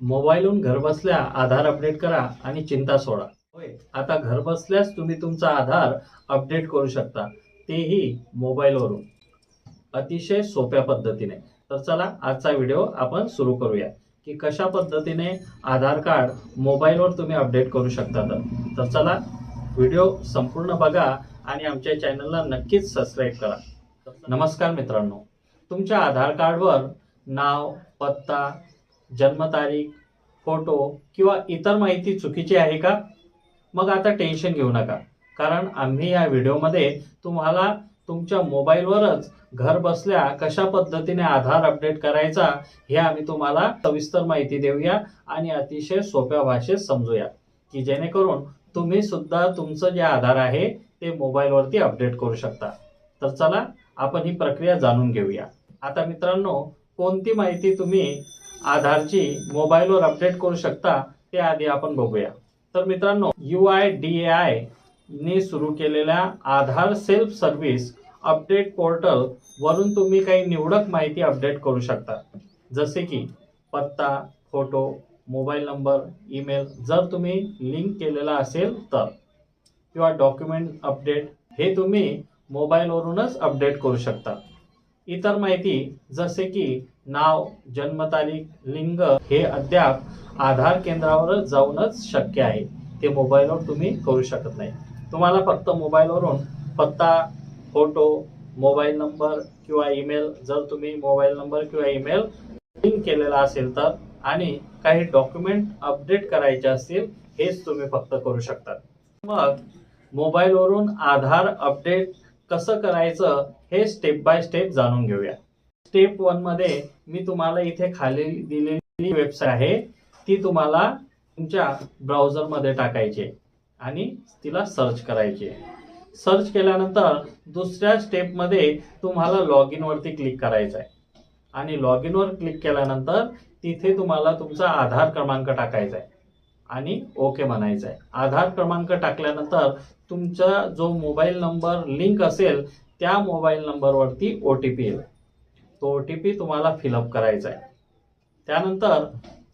मोबाईलहून घरबसल्या आधार अपडेट करा आणि चिंता सोडा. होय आता घरबसल्याच तुम्ही तुमचा आधार अपडेट करू शकता. तेही मोबाईलवरून. अतिशय सोप्या पद्धतीने. तर चला आजचा व्हिडिओ आपण सुरू करूया. की कशा पद्धतीने आधार कार्ड मोबाईलवर तुम्ही अपडेट करू शकता तर. तर चला व्हिडिओ संपूर्ण बघा आणि आमच्या चॅनलला नक्कीच सबस्क्राईब करा. नमस्कार मित्रांनो. तुमच्या आधार कार्डवर नाव पत्ता जन्मतारीख फोटो किंवा इतर माहिती चुकीची आहे का? मग आता टेन्शन घेऊ नका. कारण आम्ही या व्हिडिओमध्ये तुम्हाला तुमच्या मोबाईलवरच घर बसल्या कशा पद्धतीने आधार अपडेट करायचा हे आम्ही तुम्हाला सविस्तर माहिती देऊया आणि अतिशय सोप्या भाषेत समजूया. की जेणेकरून तुम्ही सुद्धा तुमचं जे आधार आहे ते मोबाईलवरती अपडेट करू शकता. तर चला आपण ही प्रक्रिया जाणून घेऊया. आता मित्रांनो कोणती माहिती तुम्ही आधारची मोबाईलवर अपडेट करू शकता ते आधी आपण बघूया. तर मित्रांनो U I D A I ने सुरू केलेल्या Aadhaar self service update portal वरून तुम्ही काही निवडक माहिती अपडेट करू शकता. जसे की पत्ता फोटो मोबाईल नंबर ईमेल जर तुम्ही लिंक केलेला असेल तर. किंवा डॉक्युमेंट अपडेट हे तुम्ही मोबाईलवरूनच अपडेट करू शकता. इतर माहिती जसे की नाव जन्मतारीख लिंग हे अद्याप आधार केंद्रावर जाऊनच शक्य आहे. ते मोबाईलवर तुम्ही करू शकत नाही. तुम्हाला फक्त मोबाईलवरून पत्ता फोटो मोबाईल नंबर किंवा ईमेल जर तुम्ही मोबाईल नंबर किंवा ईमेल लिंक केलेला असेल तर आणि काही डॉक्युमेंट अपडेट करायचे असतील हेच तुम्ही फक्त करू शकता. मग मोबाईलवरून आधार अपडेट कसं करायचं हे स्टेप बाय स्टेप जाणून घेऊया. स्टेप वनमध्ये मी तुम्हाला इथे खाली दिलेली वेबसाईट आहे. ती तुम्हाला तुमच्या ब्राउझरमध्ये टाकायची आणि तिला सर्च करायची सर्च केल्यानंतर दुसऱ्या स्टेपमध्ये तुम्हाला लॉग इनवरती क्लिक करायचं आहे. आणि लॉग इनवर क्लिक केल्यानंतर तिथे तुम्हाला तुमचा आधार क्रमांक टाकायचा आहे. आणि ओके म्हणायचं आहे आधार क्रमांक टाकल्यानंतर तुमचा जो मोबाईल नंबर लिंक असेल त्या मोबाईल नंबरवरती ओ टी पी येईल. तो ओ टी पी तुम्हाला फिलअप करायचा आहे त्यानंतर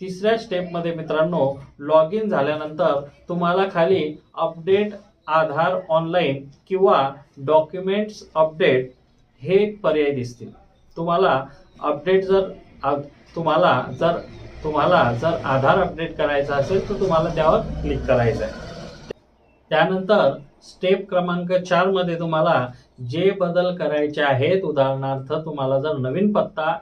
तिसऱ्या स्टेपमध्ये मित्रांनो लॉग इन झाल्यानंतर तुम्हाला खाली अपडेट आधार ऑनलाईन किंवा डॉक्युमेंट्स अपडेट हे पर्याय दिसतील. तुम्हाला अपडेट जर तुम्हाला जर तुम्हाला जर आधार अपडेट करायचा असेल तर तुम्हाला त्यावर क्लिक करायचं आहे. त्यानंतर स्टेप क्रमांक चारमध्ये तुम्हाला जे बदल करायचे आहेत उदाहरणार्थ तुम्हाला जर नवीन पत्ता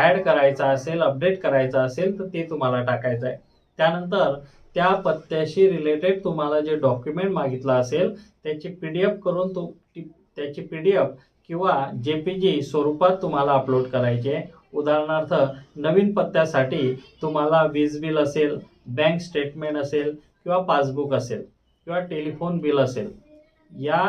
ऍड करायचा असेल अपडेट करायचा असेल तर ते तुम्हाला टाकायचं आहे. त्यानंतर त्या पत्त्याशी रिलेटेड तुम्हाला जे डॉक्युमेंट मागितलं असेल त्याची पी डी एफ करून तु त्याची पी डी एफ किंवा जे पी जी स्वरूपात तुम्हाला अपलोड करायचे उदाहरणार्थ नवीन पत्त्यासाठी तुम्हाला वीज बिल असेल बँक स्टेटमेंट असेल किंवा पासबुक असेल किंवा टेलिफोन बिल असेल या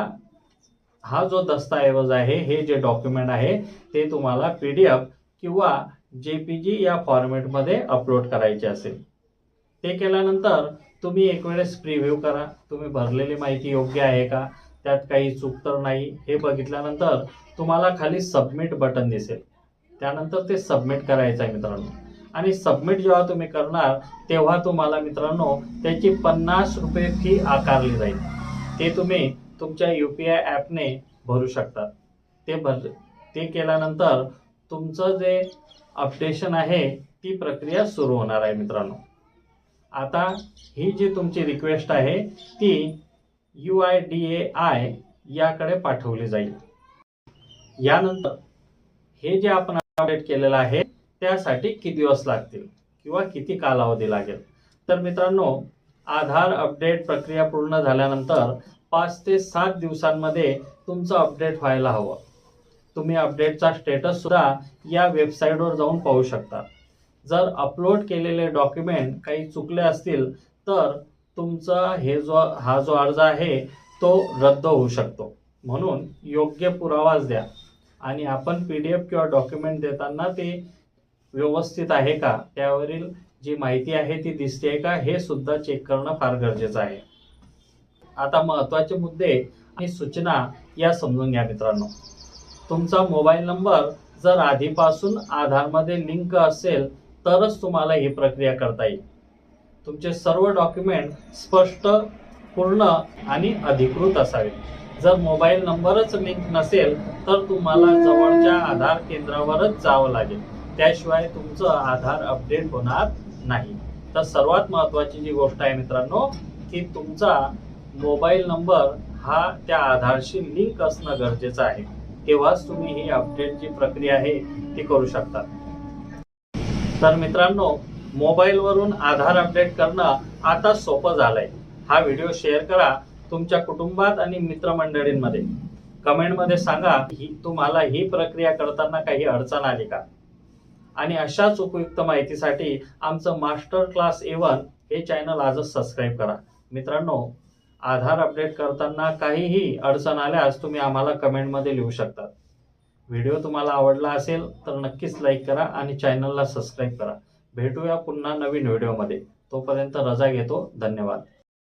हा जो दस्तऐवज आहे हे जे डॉक्युमेंट आहे ते तुम्हाला पी डी एफ किंवा जे पी जी या फॉर्मॅटमध्ये अपलोड करायचे असेल. ते केल्यानंतर तुम्ही एक वेळेस प्रिव्ह्यू करा. तुम्ही भरलेली माहिती योग्य आहे का? त्यात काही चूक तर नाही. हे बघितल्यानंतर तुम्हाला खाली सबमिट बटन दिसेल. त्यानंतर ते सबमिट करायचं आहे मित्रांनो. आणि सबमिट जेव्हा तुम्ही करणार तेव्हा तुम्हाला मित्रांनो त्याची पन्नास रुपये फी आकारली जाईल. ते तुम्ही तुमच्या यू पी आय ॲपने भरू शकतात. ते भर ते केल्यानंतर तुमचं जे अपडेशन आहे ती प्रक्रिया सुरू होणार आहे मित्रांनो. आता ही जी तुमची रिक्वेस्ट आहे ती U I D A I याकडे पाठवली जाईल. यानंतर हे जे आपण अपडेट केलेला आहे त्यासाठी किती दिवस लागतील किंवा किती कालावधी लागेल? तर मित्रांनो आधार अपडेट प्रक्रिया पूर्ण झाल्यानंतर पाच ते सात दिवसांमध्ये तुमचं अपडेट व्हायला हवं. तुम्ही अपडेटचा स्टेटस सुद्धा या वेबसाईटवर जाऊन पाहू शकता. जर अपलोड केलेले डॉक्युमेंट काही चुकले असतील तर तुमचा हे जो हा जो अर्ज आहे तो रद्द होऊ शकतो. म्हणून योग्य पुरावाच द्या. आणि आपण पी डी एफ किंवा डॉक्युमेंट देताना ते व्यवस्थित आहे का? त्यावरील जी माहिती आहे ती दिसते आहे का? हे सुद्धा चेक करणं फार गरजेचं आहे. आता महत्त्वाचे मुद्दे आणि सूचना या समजून घ्या मित्रांनो. तुमचा मोबाईल नंबर जर आधीपासून आधारमध्ये लिंक असेल तरच तुम्हाला ही प्रक्रिया करता येईल. तुमचे सर्व डॉक्युमेंट स्पष्ट पूर्ण आणि अधिकृत असावे. जर मोबाईल नंबरच लिंक नसेल तर तुम्हाला जवळच्या आधार केंद्रावरच जावं लागेल. त्याशिवाय तुमचं आधार अपडेट होणार नाही. तर सर्वात महत्वाची जी गोष्ट आहे मित्रांनो की तुमचा मोबाईल नंबर हा त्या आधारशी लिंक असणं गरजेचं आहे. तेव्हाच तुम्ही ही अपडेटची प्रक्रिया आहे ती करू शकता. तर मित्रांनो मोबाईलवरून आधार अपडेट करणं आता सोपं झालंय. हा व्हिडिओ शेअर करा तुमच्या कुटुंबात आणि मित्रमंडळींमध्ये. कमेंटमध्ये सांगा ही तुम्हाला ही प्रक्रिया करताना काही अडचण आली का? आणि अशाच उपयुक्त माहितीसाठी आमचं मास्टर क्लास एवन हे चॅनल आजच सबस्क्राईब करा. मित्रांनो आधार अपडेट करताना काहीही अडचण आल्यास तुम्ही आम्हाला कमेंटमध्ये लिहू शकता. व्हिडिओ तुम्हाला आवडला असेल तर नक्कीच लाईक करा आणि चॅनलला सबस्क्राईब करा. भेटूया पुन्हा नवीन व्हिडिओमध्ये. तोपर्यंत रजा घेतो. धन्यवाद.